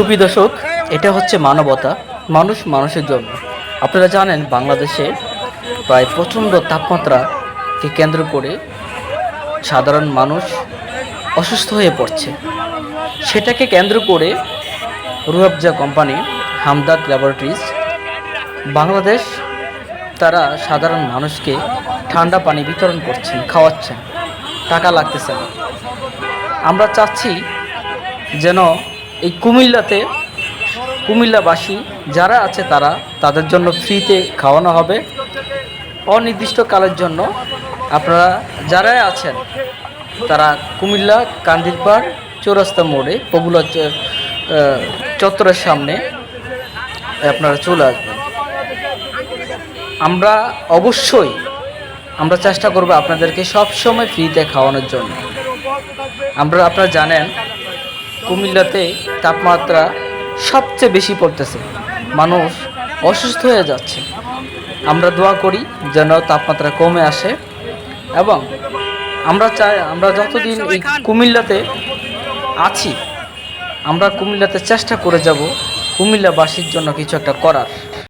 সুপ্রিয় দর্শক, এটা হচ্ছে মানবতা, মানুষ মানুষের জন্য। আপনারা জানেন বাংলাদেশে প্রায় প্রচণ্ড তাপমাত্রাকে কেন্দ্র করে সাধারণ মানুষ অসুস্থ হয়ে পড়ছে। সেটাকে কেন্দ্র করে রুয়াবজা কোম্পানি হামদাদ ল্যাবরেটরিজ, বাংলাদেশ তারা সাধারণ মানুষকে ঠান্ডা পানি বিতরণ করছেন, খাওয়াচ্ছেন। টাকা লাগতেছে না। আমরা চাচ্ছি যেন এই কুমিল্লাতে কুমিল্লাবাসী যারা আছে তারা তাদের জন্য ফ্রিতে খাওয়ানো হবে। অনির্দিষ্টকালের জন্য আপনারা যারাই আছেন তারা কুমিল্লা কান্দিরপাড় চৌরাস্তা মোড়ে আহ, চত্বরের সামনে আপনারা চলে আসবেন। আমরা অবশ্যই আমরা চেষ্টা করব আপনাদেরকে সবসময় ফ্রিতে খাওয়ানোর জন্য। আমরা আপনারা জানেন কুমিল্লাতে তাপমাত্রা সবচেয়ে বেশি পড়তেছে। মানুষ অসুস্থ হয়ে যাচ্ছে। আমরা দোয়া করি যেন তাপমাত্রা কমে আসে এবং আমরা চাই, আমরা যতদিন এই কুমিল্লাতে আছি, আমরা কুমিল্লাতে চেষ্টা করে যাব কুমিল্লাবাসীর জন্য কিছু একটা করার।